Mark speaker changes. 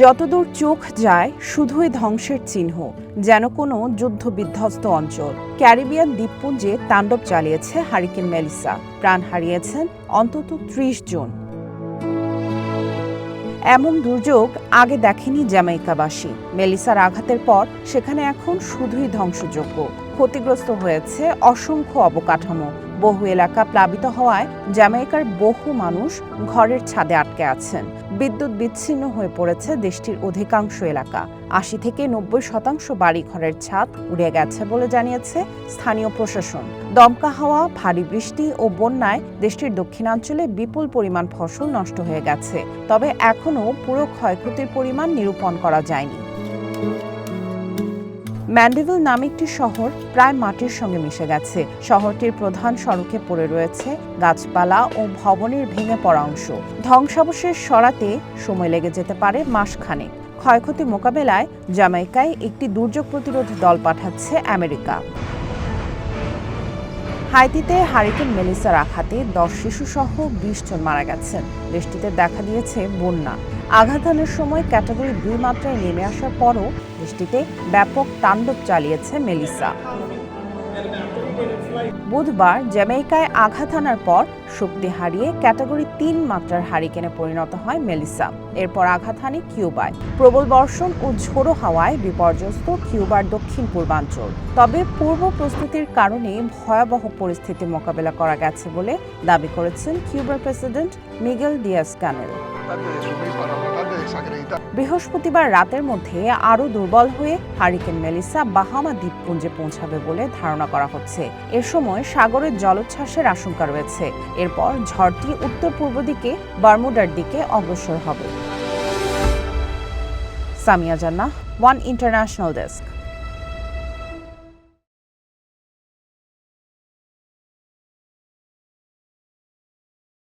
Speaker 1: যতদূর চোখ যায়, শুধুই ধ্বংসের চিহ্ন, যেন কোনো যুদ্ধ বিধ্বস্ত অঞ্চল। ক্যারিবিয়ান দ্বীপপুঞ্জে তাণ্ডব চালিয়েছে হারিকেন মেলিসা। প্রাণ হারিয়েছেন অন্তত ত্রিশ জন। এমন দুর্যোগ আগে দেখেনি জ্যামাইকাবাসী। মেলিসার আঘাতের পর সেখানে এখন শুধুই ধ্বংসযোগ্য। ক্ষতিগ্রস্ত হয়েছে অসংখ্য অবকাঠামো। বহু এলাকা প্লাবিত হওয়ায় জ্যামাইকার বহু মানুষ ঘরের ছাদে আটকে আছেন। বিদ্যুৎ বিচ্ছিন্ন হয়ে পড়েছে দেশটির অধিকাংশ এলাকা। আশি থেকে নব্বই শতাংশ বাড়ি ঘরের ছাদ উড়ে গেছে বলে জানিয়েছে স্থানীয় প্রশাসন। দমকা হাওয়া, ভারী বৃষ্টি ও বন্যায় দেশটির দক্ষিণাঞ্চলে বিপুল পরিমাণ ফসল নষ্ট হয়ে গেছে। তবে এখনও পুরো ক্ষয়ক্ষতির পরিমাণ নিরূপণ করা যায়নি। ম্যান্ডেভিল নামে একটি শহর প্রায় মাটির সঙ্গে মিশে গেছে। শহরটির প্রধান সড়কে পড়ে রয়েছে গাছপালা ও ভবনের ভেঙে পড়া অংশ। ধ্বংসাবশেষ সরাতে সময় লেগে যেতে পারে মাসখানেক। ক্ষয়ক্ষতি মোকাবেলায় জামাইকায় একটি দুর্যোগ প্রতিরোধ দল পাঠাচ্ছে আমেরিকা। হাইতিতে হারিকেন মেলিসার আঘাতে দশ শিশুসহ বিশ জন মারা গেছেন। দেশটিতে দেখা দিয়েছে বন্যা। আঘাতানের সময় ক্যাটাগরি দুই মাত্রায় নেমে আসার পরও দেশটিতে ব্যাপক তাণ্ডব চালিয়েছে মেলিসা। বুধবার জ্যামাইকায় আঘাত আনার পর শক্তি হারিয়ে ক্যাটাগরি তিন মাত্রার হারিকেনে পরিণত হয় মেলিসা। এরপর আঘাত হানে কিউবায়। প্রবল বর্ষণ ও ঝোড়ো হাওয়ায় বিপর্যস্ত কিউবার দক্ষিণ পূর্বাঞ্চল। তবে পূর্ব প্রস্তুতির কারণে ভয়াবহ পরিস্থিতি মোকাবেলা করা গেছে বলে দাবি করেছেন কিউবার প্রেসিডেন্ট মিগেল ডিয়াস কানেল বৃহস্পতিবার রাতের মধ্যে আরও দুর্বল হয়ে হারিকেন মেলিসা বাহামা দ্বীপপুঞ্জে পৌঁছাবে বলে ধারণা করা হচ্ছে। এ সময় সাগরের জলোচ্ছ্বাসের আশঙ্কা রয়েছে। এরপর ঝড়টি উত্তর পূর্ব দিকে, বারমুডার দিকে অগ্রসর হবে। সামিয়া জান্নাহ, ওয়ান ইন্টারন্যাশনাল ডেস্ক।